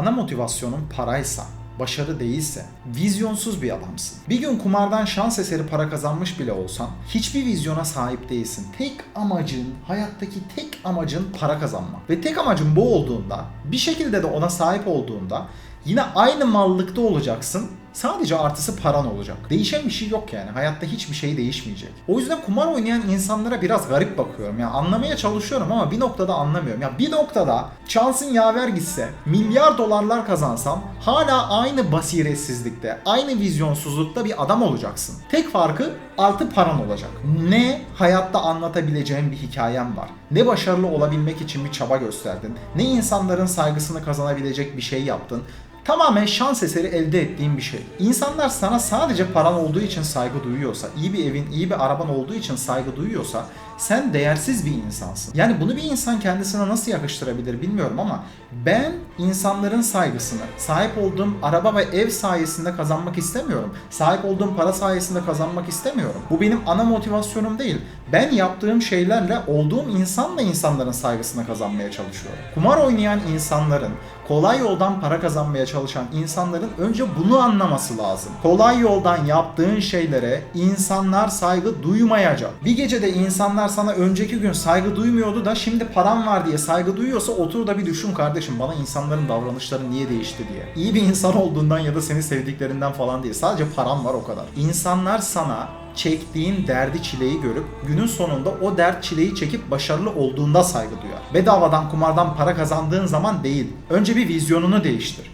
ana motivasyonun paraysa, başarı değilse, vizyonsuz bir adamsın. Bir gün kumardan şans eseri para kazanmış bile olsan hiçbir vizyona sahip değilsin. Tek amacın, hayattaki tek amacın para kazanmak. Ve tek amacın bu olduğunda, bir şekilde de ona sahip olduğunda yine aynı mallıkta olacaksın. Sadece artısı paran olacak. Değişen bir şey yok yani. Hayatta hiçbir şey değişmeyecek. O yüzden kumar oynayan insanlara biraz garip bakıyorum. Yani anlamaya çalışıyorum ama bir noktada anlamıyorum. Ya bir noktada şansın yaver gitse, milyar dolarlar kazansam hala aynı basiretsizlikte, aynı vizyonsuzlukta bir adam olacaksın. Tek farkı artı paran olacak. Ne hayatta anlatabileceğin bir hikayen var. Ne başarılı olabilmek için bir çaba gösterdin. Ne insanların saygısını kazanabilecek bir şey yaptın. Tamamen şans eseri elde ettiğin bir şey. İnsanlar sana sadece paran olduğu için saygı duyuyorsa, iyi bir evin, iyi bir araban olduğu için saygı duyuyorsa sen değersiz bir insansın. Yani bunu bir insan kendisine nasıl yakıştırabilir bilmiyorum ama ben insanların saygısını sahip olduğum araba ve ev sayesinde kazanmak istemiyorum. Sahip olduğum para sayesinde kazanmak istemiyorum. Bu benim ana motivasyonum değil. Ben yaptığım şeylerle olduğum insanla insanların saygısını kazanmaya çalışıyorum. Kumar oynayan insanların kolay yoldan para kazanmaya çalışan insanların önce bunu anlaması lazım. Kolay yoldan yaptığın şeylere insanlar saygı duymayacak. Bir gecede insanlar sana önceki gün saygı duymuyordu da şimdi param var diye saygı duyuyorsa otur da bir düşün kardeşim bana insanların davranışları niye değişti diye. İyi bir insan olduğundan ya da seni sevdiklerinden falan değil. Sadece param var o kadar. İnsanlar sana çektiğin derdi çileyi görüp günün sonunda o dert çileyi çekip başarılı olduğunda saygı duyar. Bedavadan kumardan para kazandığın zaman değil. Önce bir vizyonunu değiştir.